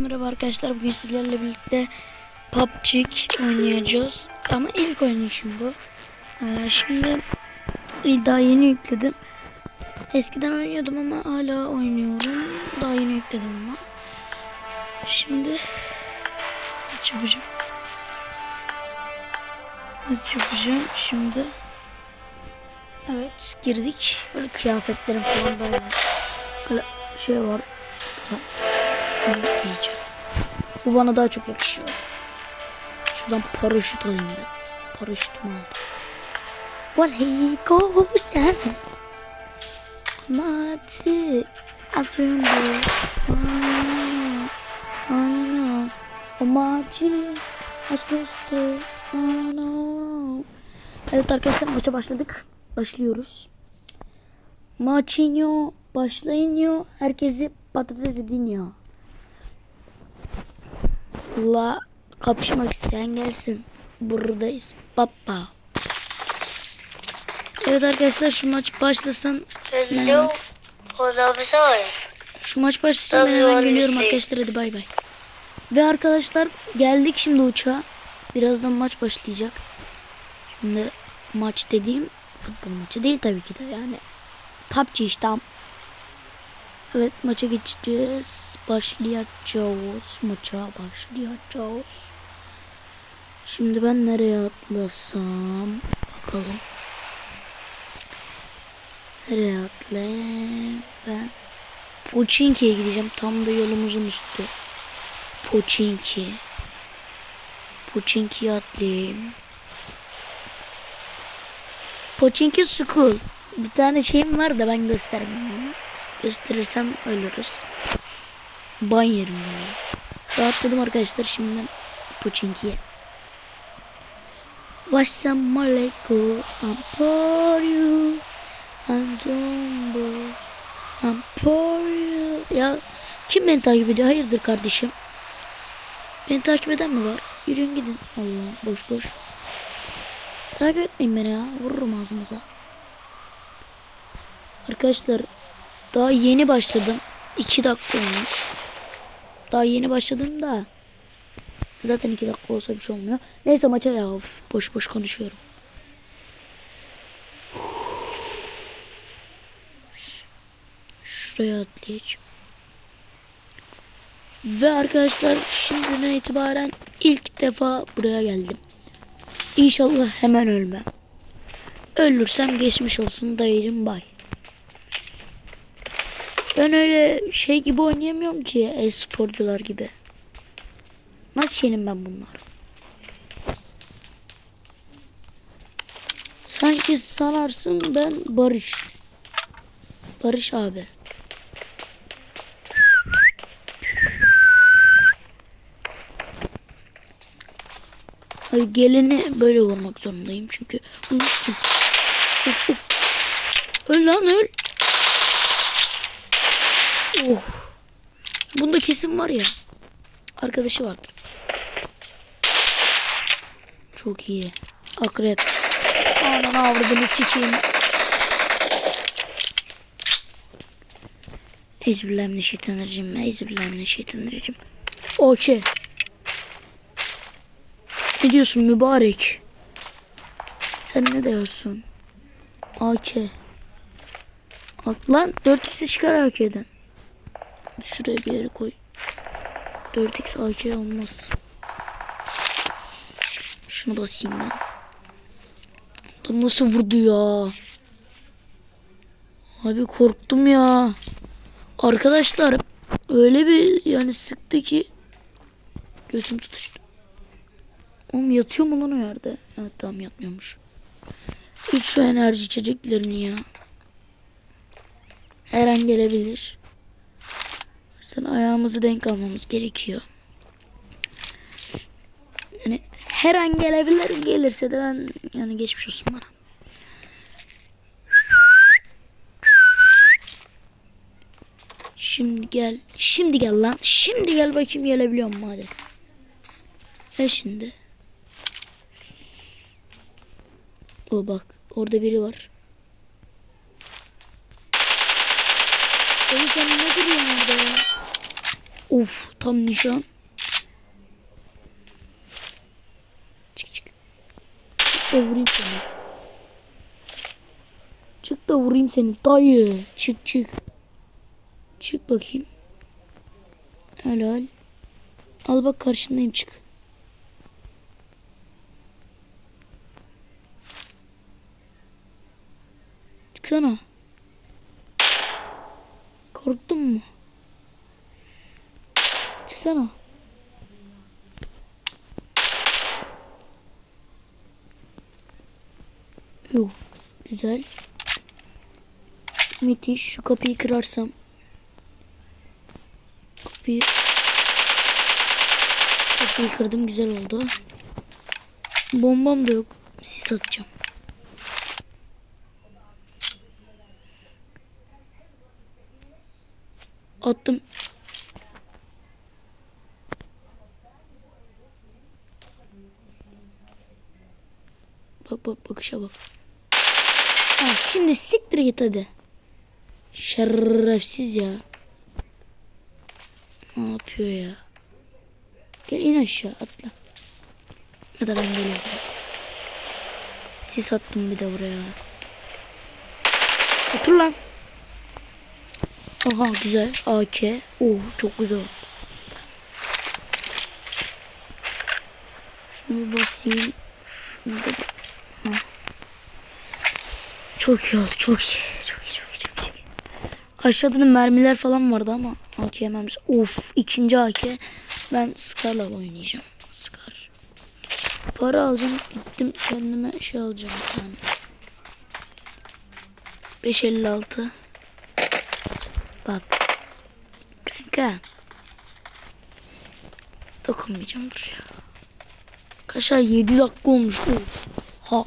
Merhaba arkadaşlar bugün sizlerle birlikte PUBG oynayacağız. Ama ilk oynayışım bu. Ee, şimdi daha yeni yükledim. Eskiden oynuyordum ama hala oynuyorum. Daha yeni yükledim ama. Şimdi aç yapacağım. Aç yapacağım. Şimdi evet girdik. Böyle kıyafetlerim falan böyle. Böyle şey var. Ha, bu bana daha çok yakışıyor. Şuradan paraşüt alayım ben. Paraşütümü aldım. What he goes and Mati Aslında Aynen Mati Aslında Evet arkadaşlar maça başladık. Başlıyoruz. Maçinho başlayınıyor herkesi patates ediniyor. La kapışmak isteyen gelsin. Buradayız. Baba. Evet arkadaşlar şu maç başlasın. Ben Hello, profesor. şu maç başlasın ben hemen geliyorum arkadaşlar hadi bay bay. Ve arkadaşlar geldik şimdi uçağa. Birazdan maç başlayacak. Şimdi maç dediğim futbol maçı değil tabii ki de yani. PUBG işte. Evet maça geçeceğiz. Başlayacağız. Maça başlayacağız. Şimdi ben nereye atlasam? Bakalım. Nereye atlayayım? Ben Pochinki'ye gideceğim. Tam da yolumuzun üstü. Pochinki. Pochinki'ye atlayayım. Pochinki School. Bir tane şeyim var da ben göstermeyeyim. Gösterirsem ölürüz. Ban yerim yani. Rahatladım arkadaşlar şimdi Pochinki'ye. Wassalamu alaikum. I'm for you. I'm jumbo. I'm for you. Ya kim beni takip ediyor? Hayırdır kardeşim? Beni takip eden mi var? Yürüyün gidin. Allah boş boş. Takip etmeyin beni ya. Vururum ağzınıza. Arkadaşlar daha yeni başladım. 2 dakika olmuş. Daha yeni başladım da. Zaten 2 dakika olsa bir şey olmuyor. Neyse maça ya. Of, boş boş konuşuyorum. Şuraya atlayacağım. Ve arkadaşlar şimdiden itibaren ilk defa buraya geldim. İnşallah hemen ölmem. Ölürsem geçmiş olsun dayıcım bay. Ben öyle şey gibi oynayamıyorum ki e-sporcular gibi. Nasıl yenim ben bunlar? Sanki sanarsın ben Barış. Barış abi. Hayır, geleni böyle vurmak zorundayım çünkü. Uf, uf. Öl lan öl. Oh. Bunda kesin var ya. Arkadaşı vardır. Çok iyi. Akrep. Anan avradını sikeyim. Ezbirlemneşeytanircim. Ezbirlemneşeytanircim. Okey. Ne diyorsun mübarek? Sen ne diyorsun? AK. Lan 4x'i çıkar AK'den. Şuraya bir yere koy. 4x AK olmaz. Şunu basayım ben. Adam nasıl vurdu ya? Abi korktum ya. Arkadaşlar öyle bir yani sıktı ki gözüm tutuştu. Oğlum yatıyor mu lan o yerde? Evet tamam yatmıyormuş. İç şu enerji içeceklerini ya. Her an gelebilir. Sen ayağımızı denk almamız gerekiyor. Yani her an gelebilir. Gelirse de ben yani geçmiş olsun bana. Şimdi gel. Şimdi gel lan. Şimdi gel bakayım gelebiliyor mu hadi. Gel şimdi. O bak. Orada biri var. Oğlum sen ne duruyorsun orada ya? Of tam nişan. Çık çık. Çık da vurayım seni. Çık da vurayım seni dayı. Çık çık. Çık bakayım. Helal. Al bak karşındayım çık. Çıksana. Korktun mu? Çıksana. Yok. Güzel. Müthiş. Şu kapıyı kırarsam. Kapıyı Kapıyı kırdım. Güzel oldu. Bombam da yok. Sis atacağım. Attım. Bak bak bakışa bak. Ha, şimdi siktir git hadi. Şerefsiz ya. Ne yapıyor ya? Gel in aşağı atla. Ya da ben geliyorum. Sis attım bir de buraya. Otur lan. Aha güzel. AK. Oo çok güzel. Şunu basayım. Şunu da ha. Çok iyi oldu. Çok iyi. Çok iyi. Çok iyi. Çok iyi. Aşağıda da mermiler falan vardı ama AK mermisi. Of ikinci AK. Ben Scar'la oynayacağım. Scar. Para alacağım. Gittim kendime şey alacağım bir tane. 556. Bak. Kanka. Dokunmayacağım dur ya. Kaşa 7 dakika olmuş. Ha.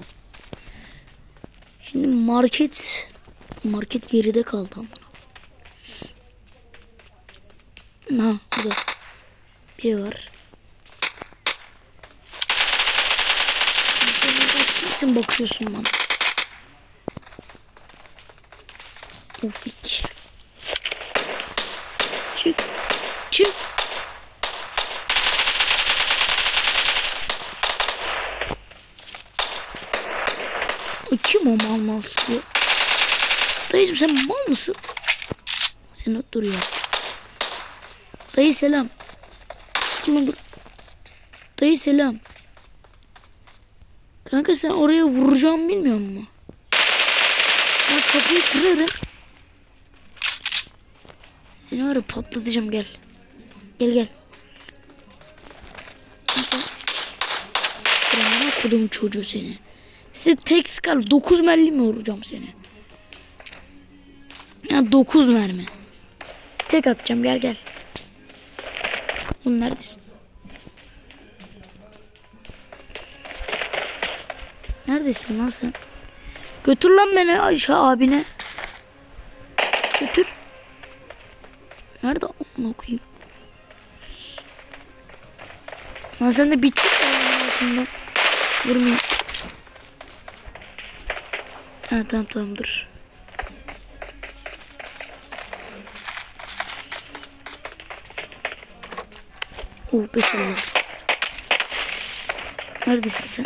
Şimdi market market geride kaldı ama. Ha burada. Biri var. Kimsin bakıyorsun bana? Of iki. Çık. Çık. Kim o mal mal sıkıyor? Dayıcım sen mal mısın? Sen dur ya. Dayı selam. Dur dur. Dayı selam. Kanka sen oraya vuracağımı bilmiyor musun? Ben kapıyı kırarım. Seni var patlatacağım gel. Gel gel. Sen... Bana kodum çocuğu seni. Size tek skar 9 mermi mi vuracağım seni? Ya 9 mermi. Tek atacağım gel gel. Oğlum neredesin? Neredesin lan sen? Götür lan beni Ayşe abine. Götür. Nerede onu okuyayım? Lan sen de bitti altında. Vurmayayım. Ha tamam tamamdır. Uh 5 oldu. Neredesin sen?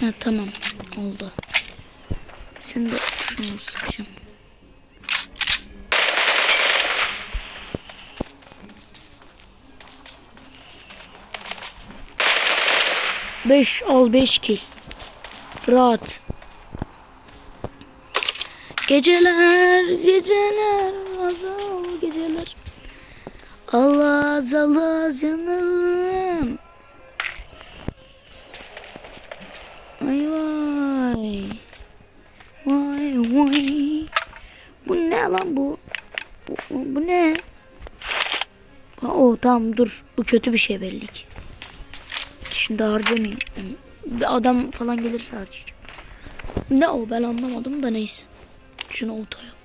Ha tamam oldu. Sen de şunu sıkayım. 5 al 5 kill. Rahat. Geceler, geceler, azal geceler. Allah azalaz yanılım. Ay vay. Vay vay. Bu ne lan bu? Bu, bu ne? Oo tamam dur. Bu kötü bir şey belli ki. Şimdi harcamayayım. Yani bir adam falan gelirse harcayacağım. Ne o ben anlamadım da neyse. Şunu auto yap.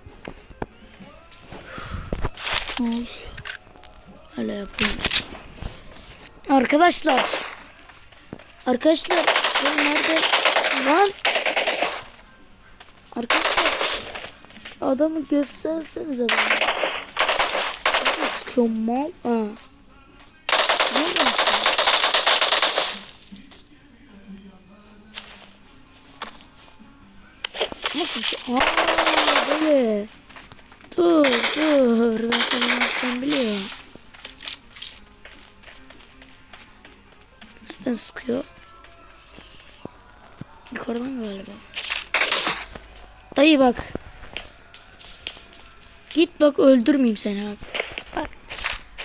Öyle yapayım. Arkadaşlar Arkadaşlar nerede? Lan. Arkadaşlar. Adamı göstersenize bana. Sıkıyor mal? Ha. Nasıl bir şey? Aa böyle. Dur dur. Ben sana ne yapacağım biliyorum. Nereden sıkıyor? Yukarıdan galiba. Dayı bak. Git bak öldürmeyeyim seni bak. Bak.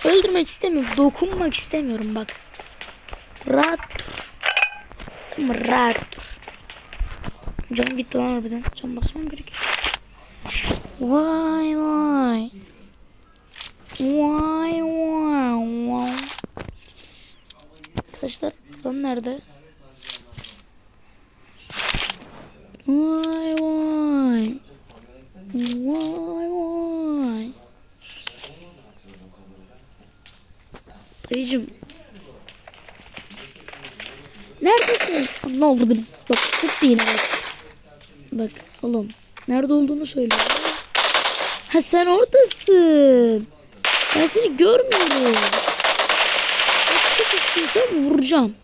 Öldürmek istemiyorum. Dokunmak istemiyorum bak. Rahat dur. Rahat dur. Can gitti lan harbiden. Can basmam gerekiyor. Vay vay. Vay vay vay. Arkadaşlar adam nerede? Vay vay. Vay vay. Dayıcım. Neredesin? Ne vurdum? Bak sıktı yine bak. Bak oğlum. Nerede olduğunu söyle. Ha sen oradasın. Ben seni görmüyorum. Bak çık istiyorsan vuracağım.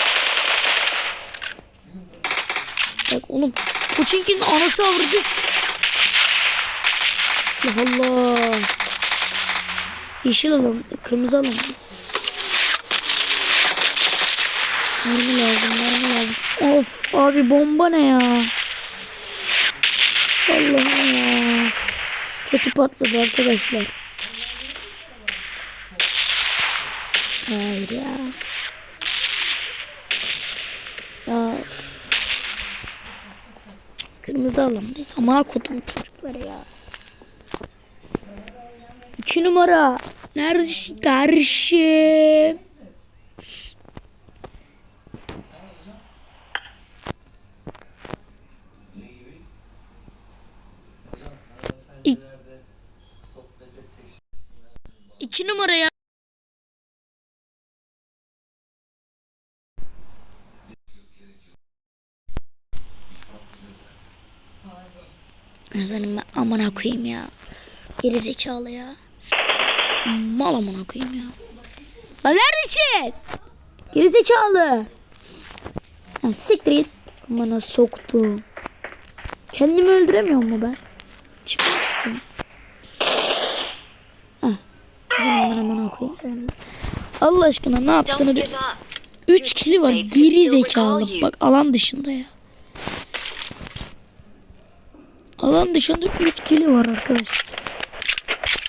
Bak oğlum. Koçinkinin anası avradı. Allah Allah. Yeşil alalım. Kırmızı alamayız. Mermi lazım. Mermi lazım. Of abi bomba ne ya? Allah'ım ya. Kötü patladı arkadaşlar. Hayır ya. Ya. Kırmızı alamayız. Ama kodum çocukları ya. İki numara. Neredesin kardeşim? İ- İki numara ya. Senin ben amına koyayım ya. Geri zekalı ya. Mal amına koyayım ya. Lan neredesin? Geri zekalı. Ha, siktir git. Amına soktum. Kendimi öldüremiyor mu ben? Çıkmak istiyorum. Hah. Benim amına koyayım sen. Allah aşkına ne yaptığını. 3 kili var. Geri zekalı. Bak alan dışında ya. Alan dışında 3 kili var arkadaşlar.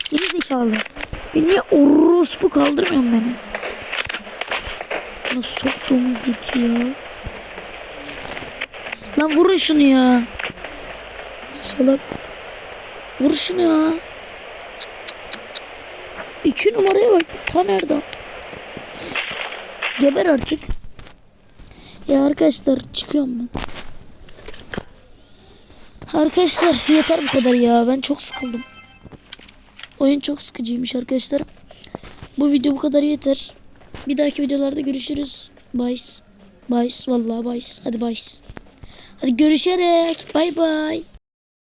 Geri zekalı. Beni niye orospu kaldırmıyorsun beni? Nasıl soktuğumu git ya. Lan vurun şunu ya. Salak. Vur şunu ya. İki numaraya bak. Ta nerede? Geber artık. Ya arkadaşlar çıkıyorum ben. Arkadaşlar yeter bu kadar ya. Ben çok sıkıldım. Oyun çok sıkıcıymış arkadaşlar. Bu video bu kadar yeter. Bir dahaki videolarda görüşürüz. Bye. Bye. Vallahi bye. Hadi bye. Hadi görüşerek. Bay bay.